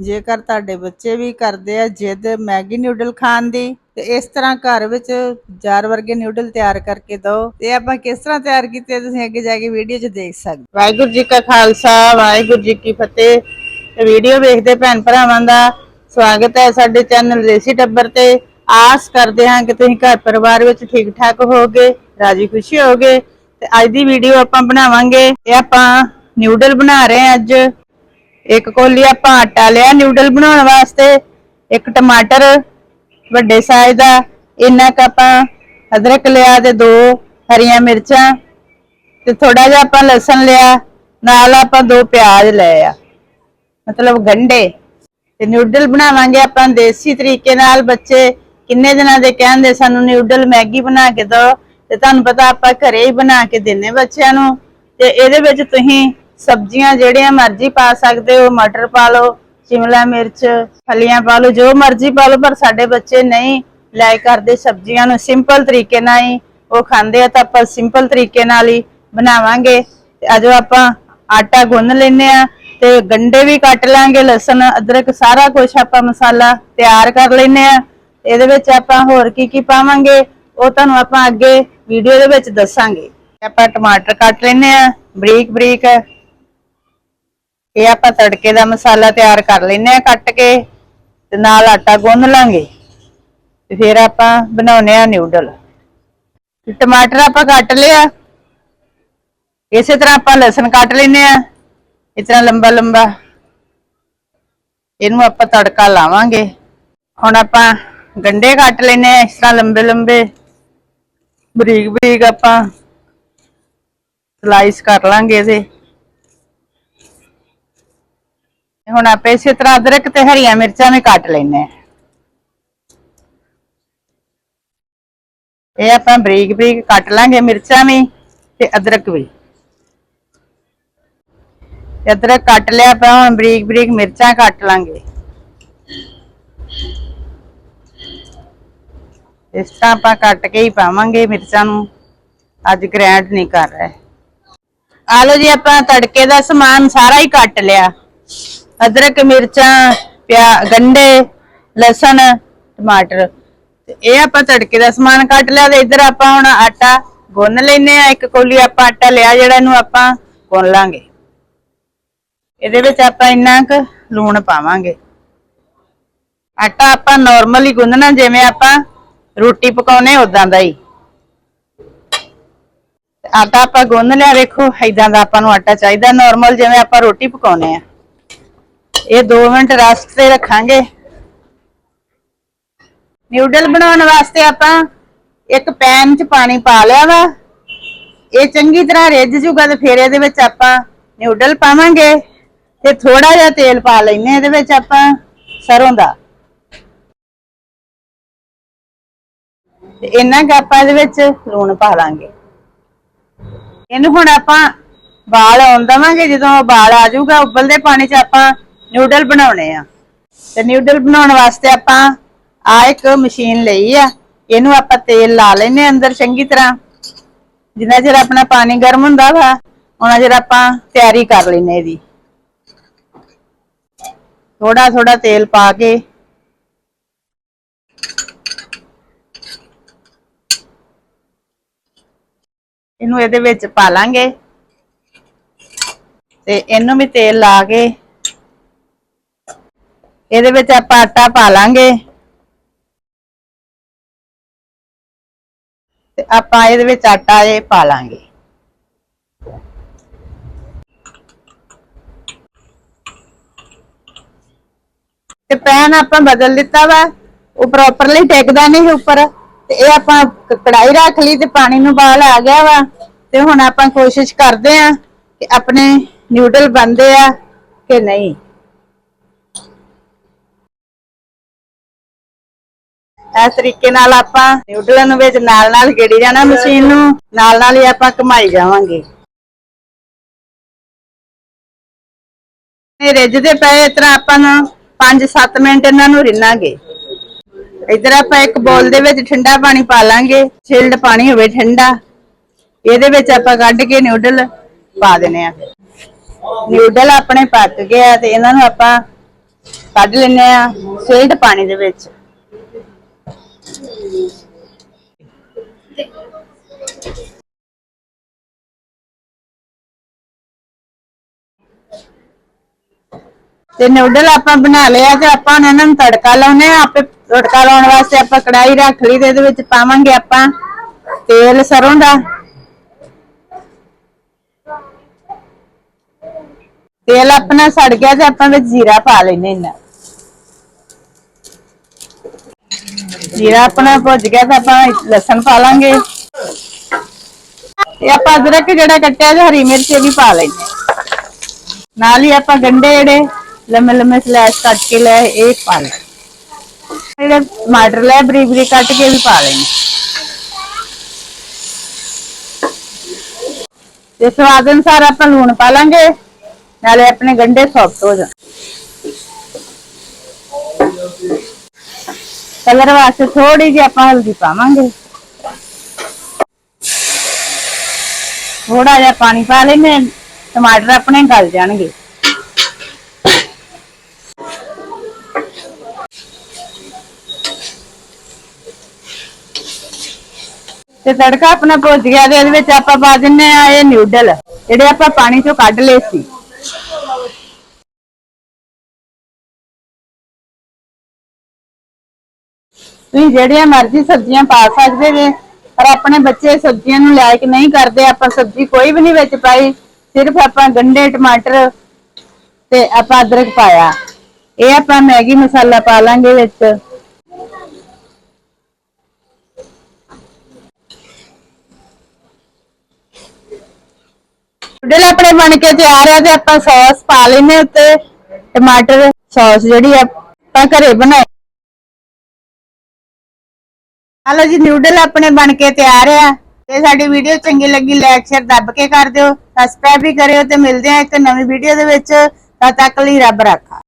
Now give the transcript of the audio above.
ਜੇਕਰ ਤੁਹਾਡੇ ਬੱਚੇ ਵੀ ਕਰਦੇ ਆ ਜਿੱਦ ਮੈਗੀ ਨਿਊਡਲ ਖਾਣ ਦੀ, ਤੇ ਇਸ ਤਰ੍ਹਾਂ ਘਰ ਵਿੱਚ ਜਾਰ ਵਰਗੇ ਨਿਊਡਲ ਤਿਆਰ ਕਰਕੇ ਦਿਓ। ਤੇ ਆਪਾਂ ਕਿਸ ਤਰ੍ਹਾਂ ਤਿਆਰ ਕੀਤੇ ਤੁਸੀਂ ਅੱਗੇ ਜਾ ਕੇ ਵੀਡੀਓ 'ਚ ਦੇਖ ਸਕਦੇ ਵਾਹਿਗੁਰੂ ਜੀ ਕਾ ਖਾਲਸਾ, ਵਾਹਿਗੁਰੂ ਜੀ ਕੀ ਫਤਿਹ। ਵੀਡੀਓ ਵੇਖਦੇ ਭੈਣ ਭਰਾਵਾਂ ਦਾ ਸਵਾਗਤ ਹੈ ਸਾਡੇ ਚੈਨਲ ਦੇਸੀ ਟੱਬਰ ਤੇ। ਆਸ ਕਰਦੇ ਹਾਂ ਕਿ ਤੁਸੀਂ ਘਰ ਪਰਿਵਾਰ ਵਿੱਚ ਠੀਕ ਠਾਕ ਹੋਗੇ ਰਾਜੀ ਖੁਸ਼ੀ ਹੋਗੇ ਤੇ ਅੱਜ ਦੀ ਵੀਡੀਓ ਆਪਾਂ ਬਣਾਵਾਂਗੇ, ਇਹ ਆਪਾਂ ਨਿਊਡਲ ਬਣਾ ਰਹੇ ਹਾਂ ਅੱਜ। ਇੱਕ ਕੋਲੀ ਆਪਾਂ ਆਟਾ ਲਿਆ ਨਿਊਡਲ ਬਣਾਉਣ ਵਾਸਤੇ, ਇੱਕ ਟਮਾਟਰ ਵੱਡੇ ਸਾਈਜ਼ ਦਾ, ਇੰਨਾ ਕੁ ਆਪਾਂ ਅਦਰਕ ਲਿਆ ਤੇ ਦੋ ਹਰੀਆਂ ਮਿਰਚਾਂ ਤੇ ਥੋੜਾ ਜਿਹਾ ਆਪਾਂ ਲਸਣ ਲਿਆ, ਨਾਲ ਆਪਾਂ ਦੋ ਪਿਆਜ਼ ਲਏ ਆ। ਮਤਲਬ ਗੰਢੇ। ਤੇ ਨਿਊਡਲ ਬਣਾਵਾਂਗੇ ਆਪਾਂ ਦੇਸੀ ਤਰੀਕੇ ਨਾਲ, ਬੱਚੇ ਕਿੰਨੇ ਦਿਨਾਂ ਦੇ ਕਹਿੰਦੇ ਸਾਨੂੰ ਨਿਊਡਲ ਮੈਗੀ ਬਣਾ ਕੇ ਦਿਓ ਤੇ ਤੁਹਾਨੂੰ ਪਤਾ ਆਪਾਂ ਘਰੇ ਹੀ ਬਣਾ ਕੇ ਦਿੰਨੇ ਬੱਚਿਆਂ ਨੂੰ। ਤੇ ਇਹਦੇ ਵਿੱਚ ਤੁਸੀਂ ਸਬਜ਼ੀਆਂ ਜਿਹੜੀਆਂ ਮਰਜ਼ੀ ਪਾ ਸਕਦੇ ਹੋ, ਮਟਰ ਪਾ ਲਓ, ਸ਼ਿਮਲਾ ਮਿਰਚ, ਫਲੀਆਂ ਪਾ ਲਓ, ਜੋ ਮਰਜ਼ੀ ਪਾ ਲਓ, ਪਰ ਸਾਡੇ ਬੱਚੇ ਨਹੀਂ ਲੈ ਕਰਦੇ ਸਬਜ਼ੀਆਂ ਨੂੰ ਸਿੰਪਲ ਤਰੀਕੇ ਨਾਲ ਹੀ। ਉਹ ਖਾਂਦੇ ਆ ਤਾਂ ਆਪਾਂ ਸਿੰਪਲ ਤਰੀਕੇ ਨਾਲ ਹੀ ਬਣਾਵਾਂਗੇ। ਅਜੋ ਆਪਾਂ ਆਟਾ ਗੁੰਨ ਲੈਨੇ ਆ ਤੇ ਗੰਡੇ ਵੀ ਕੱਟ ਲਾਂਗੇ, ਲਸਣ, ਅਦਰਕ, ਸਾਰਾ ਕੁਝ ਆਪਾਂ ਮਸਾਲਾ ਤਿਆਰ ਕਰ ਲੈਨੇ ਆ। ਇਹਦੇ ਵਿੱਚ ਆਪਾਂ ਹੋਰ ਕੀ ਕੀ ਪਾਵਾਂਗੇ, ਉਹ ਤੁਹਾਨੂੰ ਆਪਾਂ ਅੱਗੇ ਵੀਡੀਓ ਦੇ ਵਿੱਚ ਦੱਸਾਂਗੇ। ਆਪਾਂ ਟਮਾਟਰ ਕੱਟ ਲੈਨੇ ਆ ਬਰੀਕ ਬਰੀਕ ਇਹ ਆਪਾਂ ਤੜਕੇ ਦਾ ਮਸਾਲਾ ਤਿਆਰ ਕਰ ਲੈਨੇ ਆ ਕੱਟ ਕੇ ਤੇ ਨਾਲ ਆਟਾ ਗੁੰਨ ਲਾਂਗੇ ਤੇ ਫਿਰ ਆਪਾਂ ਬਣਾਉਨੇ ਆ ਨਿਊਡਲ ਟਮਾਟਰ ਆਪਾਂ ਕੱਟ ਲਿਆ ਇਸੇ ਤਰ੍ਹਾਂ ਆਪਾਂ ਲਸਣ ਕੱਟ ਲੈਨੇ ਆ ਇਸ ਤਰ੍ਹਾਂ ਲੰਬਾ ਲੰਬਾ। ਇਹਨੂੰ ਆਪਾਂ ਤੜਕਾ ਲਾਵਾਂਗੇ। ਹੁਣ ਆਪਾਂ ਗੰਡੇ ਕੱਟ ਲੈਨੇ ਆ ਇਸ ਤਰ੍ਹਾਂ ਲੰਬੇ ਲੰਬੇ। ਬਰੀਕ ਬਰੀਕ ਆਪਾਂ ਸਲਾਈਸ ਕਰ ਲਾਂਗੇ ਇਹਦੇ। ਹੁਣ ਆਪਾਂ ਇਸੇ ਤਰ੍ਹਾਂ ਅਦਰਕ ਤੇ ਹਰੀਆਂ ਮਿਰਚਾਂ ਵੀ ਕੱਟ ਲੈਣੇ ਆ। ਇਹ ਆਪਾਂ ਬਰੀਕ ਬਰੀਕ ਕੱਟ ਲਾਂਗੇ ਮਿਰਚਾਂ ਵੀ ਤੇ ਅਦਰਕ ਵੀ। ਅਦਰਕ ਕੱਟ ਲਿਆ ਆਪਾਂ, ਹੁਣ ਬਰੀਕ ਬਰੀਕ ਮਿਰਚਾਂ ਕੱਟ ਲਾਂਗੇ। ਇਸ ਤਰ੍ਹਾਂ ਆਪਾਂ ਕੱਟ ਕੇ ਹੀ ਪਾਵਾਂਗੇ ਮਿਰਚਾਂ ਨੂੰ। ਅੱਜ ਗ੍ਰੈਂਡ ਨਹੀਂ ਕਰ ਰਹੇ। ਆ ਲਓ ਜੀ, ਆਪਾਂ ਤੜਕੇ ਦਾ ਸਮਾਨ ਸਾਰਾ ਹੀ ਕੱਟ ਲਿਆ। ਅਦਰਕ, ਮਿਰਚਾਂ, ਪਿਆ, ਗੰਡੇ, ਲਸਣ, ਟਮਾਟਰ। ਤੇ ਇਹ ਆਪਾਂ ਤੜਕੇ ਦਾ ਸਮਾਨ ਕੱਟ ਲਿਆ ਤੇ ਇੱਧਰ ਆਪਾਂ ਹੁਣ ਆਟਾ ਗੁੰਨ ਲੈਨੇ ਆ ਇੱਕ ਕੋਲੀ ਆਪਾਂ ਆਟਾ ਲਿਆ, ਜਿਹੜਾ ਇਹਨੂੰ ਆਪਾਂ ਗੁੰਨ ਲਾਂਗੇ। ਇਹਦੇ ਵਿੱਚ ਆਪਾਂ ਇੰਨਾ ਕੁ ਲੂਣ ਪਾਵਾਂਗੇ। ਆਟਾ ਆਪਾਂ ਨਾਰਮਲ ਹੀ ਗੁੰਨਣਾ, ਜਿਵੇਂ ਆਪਾਂ ਰੋਟੀ ਪਕਾਉਨੇ ਉਦਾਂ ਦਾ ਹੀ। ਆਟਾ ਆਪਾਂ ਗੁੰਨ ਲਿਆ, ਵੇਖੋ ਇਦਾਂ ਦਾ ਆਪਾਂ ਨੂੰ ਆਟਾ ਚਾਹੀਦਾ। ਨਾਰਮਲ ਜਿਵੇਂ ਆਪਾਂ ਰੋਟੀ ਪਕਾਉਨੇ ਆ। ਇਹ 2 ਮਿੰਟ ਰੈਸਟ ਤੇ ਰੱਖਾਂਗੇ। ਨਿਊਡਲ ਬਣਾਉਣ ਵਾਸਤੇ ਆਪਾਂ ਇੱਕ ਪੈਨ 'ਚ ਪਾਣੀ ਪਾ ਲਿਆ ਵਾ। ਇਹ ਚੰਗੀ ਤਰ੍ਹਾਂ ਰਿੱਝ ਜੂਗਾ ਤੇ ਫਿਰ ਇਹਦੇ ਵਿੱਚ ਆਪਾਂ ਨਿਊਡਲ ਪਾਵਾਂਗੇ ਤੇ ਥੋੜਾ ਜਿਹਾ ਤੇਲ ਪਾ ਲੈਨੇ ਇਹਦੇ ਵਿੱਚ ਆਪਾਂ ਸਰੋਂ ਦਾ। ਤੇ ਇਹਨਾਂ ਕੁ ਆਪਾਂ ਇਹਦੇ ਵਿੱਚ ਲੂਣ ਪਾ ਲਾਂਗੇ। ਇਹਨੂੰ ਹੁਣ ਆਪਾਂ ਬਾਲ ਆਉਣ ਦਵਾਂਗੇ, ਜਦੋਂ ਬਾਲ ਆ ਜਾਊਗਾ, ਉਬਲਦੇ ਪਾਣੀ 'ਚ ਆਪਾਂ ਨਿਊਡਲ ਬਣਾਉਣੇ ਆ। ਤੇ ਨਿਊਡਲ ਬਣਾਉਣ ਵਾਸਤੇ ਆਪਾਂ ਆ ਇੱਕ ਮਸ਼ੀਨ ਲਈ ਆ। ਇਹਨੂੰ ਆਪਾਂ ਤੇਲ ਲਾ ਲੈਨੇ ਅੰਦਰ ਚੰਗੀ ਤਰ੍ਹਾਂ। ਜਿੰਨਾ ਚਿਰ ਆਪਣਾ ਪਾਣੀ ਗਰਮ ਹੁੰਦਾ ਵਾ ਉਹਨਾਂ ਚਿਰ ਆਪਾਂ ਤਿਆਰੀ ਕਰ ਲੈਨੇ ਇਹਦੀ। ਥੋੜਾ ਥੋੜਾ ਤੇਲ ਪਾ ਕੇ। ਇਹਨੂੰ ਇਹਦੇ ਵਿੱਚ ਪਾ ਲਾਂਗੇ। ਤੇ ਇਹਨੂੰ ਵੀ ਤੇਲ ਲਾ ਕੇ ਇਹਦੇ ਵਿੱਚ ਆਪਾਂ ਆਟਾ ਪਾ ਲਾਂਗੇ। ਤੇ ਆਪਾਂ ਇਹਦੇ ਵਿੱਚ ਆਟਾ ਇਹ ਪਾ ਲਾਂਗੇ। ਤੇ ਪੈਨ ਆਪਾਂ ਬਦਲ ਦਿੱਤਾ ਵਾ, ਉਹ ਪ੍ਰੋਪਰਲੀ ਟਿਕਦਾ ਨਹੀਂ ਉੱਪਰ। ਤੇ ਇਹ ਆਪਾਂ ਕ- ਕੜਾਈ ਰੱਖ ਲਈ ਤੇ ਪਾਣੀ ਨੂੰ ਬਾਲ ਆ ਗਿਆ ਵਾ। ਤੇ ਹੁਣ ਆਪਾਂ ਕੋਸ਼ਿਸ਼ ਕਰਦੇ ਆ ਕਿ ਆਪਣੇ ਨਿਊਡਲ ਬਣਦੇ ਆ ਕਿ ਨਹੀਂ। ਇਸ ਤਰੀਕੇ ਨਾਲ ਆਪਾਂ ਨਿਊਡਲਾਂ ਨੂੰ ਵਿੱਚ ਨਾਲ ਨਾਲ ਗੇੜੀ ਜਾਣਾ ਮਸ਼ੀਨ ਨੂੰ, ਨਾਲ ਨਾਲ ਹੀ ਆਪਾਂ ਘਮਾਈ ਜਾਵਾਂਗੇ। ਇਹ ਰਿੱਝਦੇ ਪਏ ਇਸ ਤਰ੍ਹਾਂ ਆਪਾਂ 5-7 ਮਿੰਟ ਇਹਨਾਂ ਨੂੰ ਰਿੰਨਾਂਗੇ। ਇਧਰ ਆਪਾਂ ਇੱਕ ਬੋਲ ਦੇ ਵਿੱਚ ਠੰਡਾ ਪਾਣੀ ਪਾ ਲਾਂਗੇ ਚਿਲਡ ਪਾਣੀ ਹੋਵੇ ਠੰਡਾ। ਇਹਦੇ ਵਿੱਚ ਆਪਾਂ ਕੱਢ ਕੇ ਨਿਊਡਲ ਪਾ ਦੇਣੇ ਆ ਨਿਊਡਲ ਆਪਣੇ ਪੱਕ ਗਏ ਆ ਤੇ ਇਹਨਾਂ ਨੂੰ ਆਪਾਂ ਕੱਢ ਲੈਨੇ ਆ ਸੇਲਡ ਪਾਣੀ ਦੇ ਵਿੱਚ। ਤੇ ਨੂਡਲ ਆਪਾਂ ਬਣਾ ਲਿਆ ਤੇ ਆਪਾਂ ਹੁਣ ਇਹਨਾਂ ਨੂੰ ਤੜਕਾ ਲਾਉਨੇ ਆ ਆਪੇ ਤੜਕਾ ਲਾਉਣ ਵਾਸਤੇ ਆਪਾਂ ਕੜਾਈ ਰੱਖ ਲਈ ਤੇ ਇਹਦੇ ਵਿੱਚ ਪਾਵਾਂਗੇ ਆਪਾਂ ਤੇਲ ਸਰੋਂ ਦਾ। ਤੇਲ ਆਪਣਾ ਸੜ ਗਿਆ ਤੇ ਆਪਾਂ ਵਿੱਚ ਜੀਰਾ ਪਾ ਲੈਨੇ ਇਹਨਾਂ। ਜੀਰਾ ਆਪਣਾ ਭੁੱਜ ਗਿਆ ਤਾਂ ਆਪਾਂ ਲਸਣ ਪਾ ਲਾਂਗੇ। ਇਹ ਆਪਾਂ ਅਦਰਕ ਜਿਹੜਾ ਕੱਟਿਆ ਤੇ ਹਰੀ ਮਿਰਚ ਇਹ ਵੀ ਪਾ ਲੈਨੇ ਨਾਲ ਹੀ ਆਪਾਂ ਗੰਡੇ ਜਿਹੜੇ ਲੰਮੇ ਲੰਮੇ ਸਲੈਸ਼ ਕੱਟ ਕੇ ਲੈ ਇਹ ਪਾ ਲੈ ਜਿਹੜੇ ਟਮਾਟਰ ਲੈ ਬਰੀਕ ਬਰੀਕ ਕੱਟ ਕੇ ਵੀ ਪਾ ਲੈਣੇ ਤੇ ਸਵਾਦ ਅਨੁਸਾਰ ਆਪਾਂ ਲੂਣ ਪਾ ਲਾਂਗੇ, ਨਾਲੇ ਆਪਣੇ ਗੰਡੇ ਸੌਫਟ ਹੋ ਜਾਣ। ਕਲਰ ਵਾਸਤੇ ਥੋੜੀ ਜਿਹੀ ਆਪਾਂ ਹਲਦੀ ਪਾਵਾਂਗੇ। ਥੋੜਾ ਜਿਹਾ ਪਾਣੀ ਪਾ ਲੈਨੇ ਟਮਾਟਰ ਆਪਣੇ ਗਲ ਜਾਣਗੇ। ਤੇ ਤੜਕਾ ਆਪਣਾ ਭੁੱਜ ਗਿਆ, ਤੇ ਇਹਦੇ ਵਿੱਚ ਆਪਾਂ ਪਾ ਦਿੰਨੇ ਆ ਇਹ ਨਿਊਡਲ ਜਿਹੜੇ ਆਪਾਂ ਪਾਣੀ ਚੋਂ ਕੱਢ ਲਏ ਸੀ। ਤੁਸੀਂ ਜਿਹੜੀਆਂ ਮਰਜ਼ੀ ਸਬਜ਼ੀਆਂ ਪਾ ਸਕਦੇ ਜੇ, ਪਰ ਆਪਣੇ ਬੱਚੇ ਸਬਜ਼ੀਆਂ ਨੂੰ ਲਾਇਕ ਨਹੀਂ ਕਰਦੇ, ਆਪਾਂ ਸਬਜ਼ੀ ਕੋਈ ਵੀ ਨਹੀਂ ਵਿੱਚ ਪਾਈ, ਸਿਰਫ ਆਪਾਂ ਗੰਡੇ, ਟਮਾਟਰ ਤੇ ਆਪਾਂ ਅਦਰਕ ਪਾਇਆ। ਇਹ ਆਪਾਂ ਮੈਗੀ ਮਸਾਲਾ ਪਾ ਲਾਂਗੇ ਵਿੱਚ। ਨੂਡਲ ਆਪਣੇ ਬਣ ਕੇ ਤਿਆਰ ਆ ਤੇ ਆਪਾਂ ਸੌਸ ਪਾ ਲੈਨੇ ਉੱਤੇ। ਟਮਾਟਰ, ਸੌਸ ਜਿਹੜੀ ਆਪਾਂ ਘਰੇ ਬਣਾਈ। ਹਲੋ ਜੀ ਨੂਡਲ ਆਪਣੇ ਬਣ ਕੇ ਤਿਆਰ ਆ। ਤੇ ਸਾਡੀ ਵੀਡੀਓ ਚੰਗੀ ਲੱਗੀ ਲਾਈਕ ਸ਼ੇਅਰ ਦੱਬ ਕੇ ਕਰ ਦਿਓ। ਸਬਸਕ੍ਰਾਈਬ ਵੀ ਕਰਿਓ ਤੇ ਮਿਲਦੇ ਆ ਇੱਕ ਨਵੀਂ ਵੀਡੀਓ ਦੇ ਵਿੱਚ। ਤਦ ਤੱਕ ਲਈ ਰੱਬ ਰਾਖਾ।